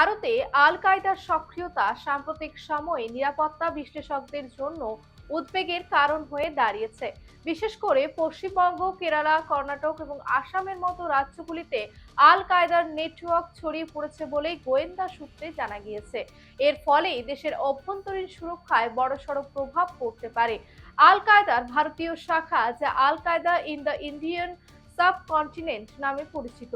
ভারতে আল কায়দার সক্রিয়তা সাম্প্রতিক সময়ে নিরাপত্তা বিশ্লেষকদের জন্য উদ্বেগের কারণ হয়ে দাঁড়িয়েছে। বিশেষ করে পশ্চিমবঙ্গ, কেরালা, কর্ণাটক এবং আসামের মতো রাজ্যগুলিতে আল কায়দার নেটওয়ার্ক ছড়িয়ে পড়েছে বলেই গোয়েন্দা সূত্রে জানা গিয়েছে। এর ফলে দেশের অভ্যন্তরীণ সুরক্ষায় বড়সড় প্রভাব পড়তে পারে। আল কায়দার ভারতীয় শাখা যা আল কায়দা ইন দ্য ইন্ডিয়ান সাবকন্টিনেন্ট নামে পরিচিত।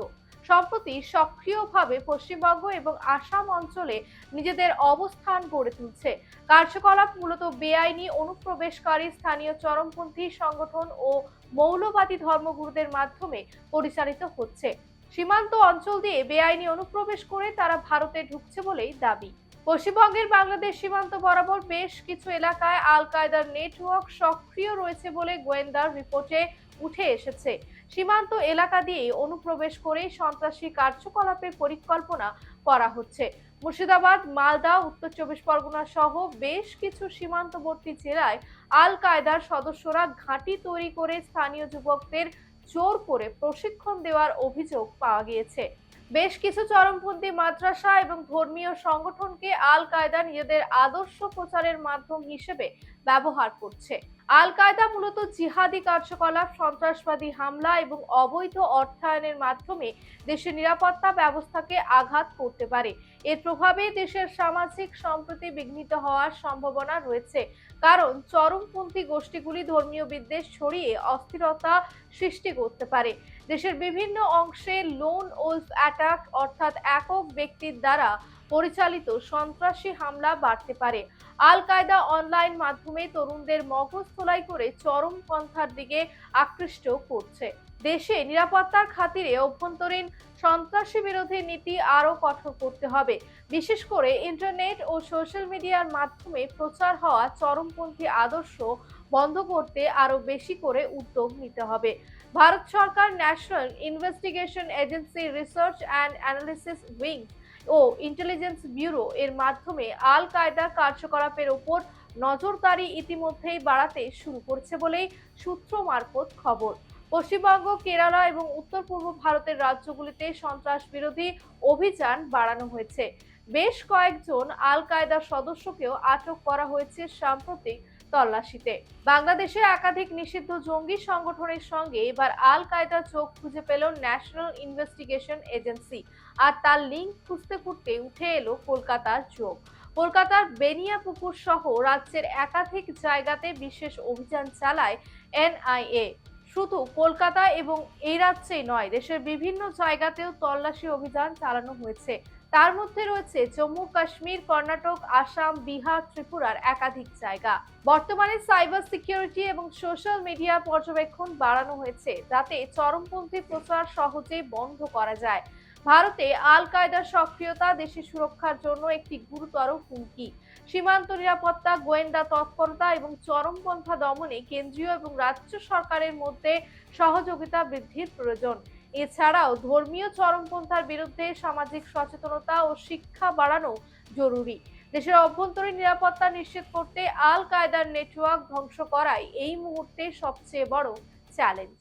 সম্প্রতি সক্রিয়ভাবে পশ্চিমবঙ্গ এবং আসাম অঞ্চলে নিজেদের অবস্থান গড়ে তুলছে। কার্যকলাপ মূলত বেআইনি অনুপ্রবেশকারী স্থানীয় চরমপন্থী সংগঠন ও মৌলবাদী ধর্মগুরুদের মাধ্যমে পরিচালিত হচ্ছে। সীমান্ত অঞ্চল দিয়ে বেআইনি অনুপ্রবেশ করে তারা ভারতে ঢুকছে বলেই দাবি। পশ্চিমবঙ্গের বাংলাদেশ সীমান্ত বরাবর বেশ কিছু এলাকায় আল কায়দার নেটওয়ার্ক সক্রিয় রয়েছে বলে গোয়েন্দার রিপোর্টে উঠে এসেছে। সীমান্ত এলাকা দিয়ে অনুপ্রবেশ করে সন্ত্রাসী কার্যকলাপের পরিকল্পনা করা হচ্ছে। মুর্শিদাবাদ, মালদা, উত্তর চব্বিশ পরগনা সহ বেশ কিছু সীমান্তবর্তী জেলায় আল কায়দার সদস্যরা ঘাঁটি তৈরি করে স্থানীয় যুবকদের জোর করে প্রশিক্ষণ দেওয়ার অভিযোগ পাওয়া গিয়েছে। বেশ কিছু চরমপন্থী মাদ্রাসা এবং ধর্মীয় সংগঠনকে আল কায়দা নিজেদের আদর্শ প্রচারের মাধ্যম হিসেবে ব্যবহার করছে। আল কায়দা মূলত জিহাদি কার্যকলাপ, সন্ত্রাসবাদী হামলা এবং অবৈধ অর্থায়নের মাধ্যমে দেশের নিরাপত্তা ব্যবস্থাকে আঘাত করতে পারে। এর প্রভাবে দেশের সামাজিক সম্প্রতি বিঘ্নিত হওয়ার সম্ভাবনা রয়েছে। কারণ চরমপন্থী গোষ্ঠীগুলি ধর্মীয় বিদ্বেষ ছড়িয়ে অস্থিরতা সৃষ্টি করতে পারে। দেশের বিভিন্ন অংশে লোন ওলফ অ্যাটাক অর্থাৎ একক ব্যক্তির দ্বারা পরিচালিত সন্ত্রাসী হামলা বাড়তে পারে। আল কায়দা অনলাইন মাধ্যমে তরুণদের মগজ তোলাই করে চরম পন্থার দিকে আকৃষ্ট করছে। দেশে নিরাপত্তার খাতিরে অভ্যন্তরীণ সন্ত্রাসী বিরোধী নীতি আরও কঠোর করতে হবে। বিশেষ করে ইন্টারনেট ও সোশ্যাল মিডিয়ার মাধ্যমে প্রচার হওয়া চরমপন্থী আদর্শ বন্ধ করতে আরও বেশি করে উদ্যোগ নিতে হবে। ভারত সরকার national investigation agency research and analysis wing O intelligence bureau এর মাধ্যমে আল কায়দা কার্যকলাপের ওপর নজরদারি ইতিমধ্যেই বাড়াতে শুরু করছে বলেই সূত্র মারফত খবর। পশ্চিমবঙ্গ, কেরালা এবং উত্তর পূর্ব ভারতের রাজ্যগুলিতে সন্ত্রাস বিরোধী অভিযান বাড়ানো হয়েছে। বেশ কয়েকজন আল কায়দার সদস্যকেও আটক করা হয়েছে সাম্প্রতিক তল্লাশিতে। বাংলাদেশে একাধিক নিষিদ্ধ জঙ্গি সংগঠনের সঙ্গে এবার আল কায়দা চোখ খুঁজে পেল ন্যাশনাল ইনভেস্টিগেশন এজেন্সি আর তার লিঙ্ক খুঁজতে খুঁজতে উঠে এলো কলকাতার চোখ। কলকাতার বেনিয়াপুকুর সহ রাজ্যের একাধিক জায়গাতে বিশেষ অভিযান চালায় এনআইএ। শুধু কলকাতা এবং এই রাজ্যেই নয়, দেশের বিভিন্ন জায়গাতেও তল্লাশি অভিযান চালানো হয়েছে। তার মধ্যে রয়েছে জম্মু, কাশ্মীর, কর্ণাটক, আসাম, বিহার, ত্রিপুরার একাধিক জায়গা। বর্তমানে সাইবার সিকিউরিটি এবং সোশ্যাল মিডিয়া পর্যবেক্ষণ বাড়ানো হয়েছে, যাতে চরমপন্থী প্রচার সহজে বন্ধ করা যায়। ভারতে আল কায়দার সক্রিয়তা দেশের সুরক্ষার জন্য একটি গুরুতর হুমকি। সীমান্ত নিরাপত্তা, গোয়েন্দা তৎপরতা এবং চরমপন্থা দমনে কেন্দ্রীয় এবং রাজ্য সরকারের মধ্যে সহযোগিতা বৃদ্ধির প্রয়োজন। এছাড়াও ধর্মীয় চরমপন্থার বিরুদ্ধে সামাজিক সচেতনতা ও শিক্ষা বাড়ানো জরুরি। দেশের অভ্যন্তরীণ নিরাপত্তা নিশ্চিত করতে আল কায়দার নেটওয়ার্ক ধ্বংস করাই এই মুহূর্তে সবচেয়ে বড় চ্যালেঞ্জ।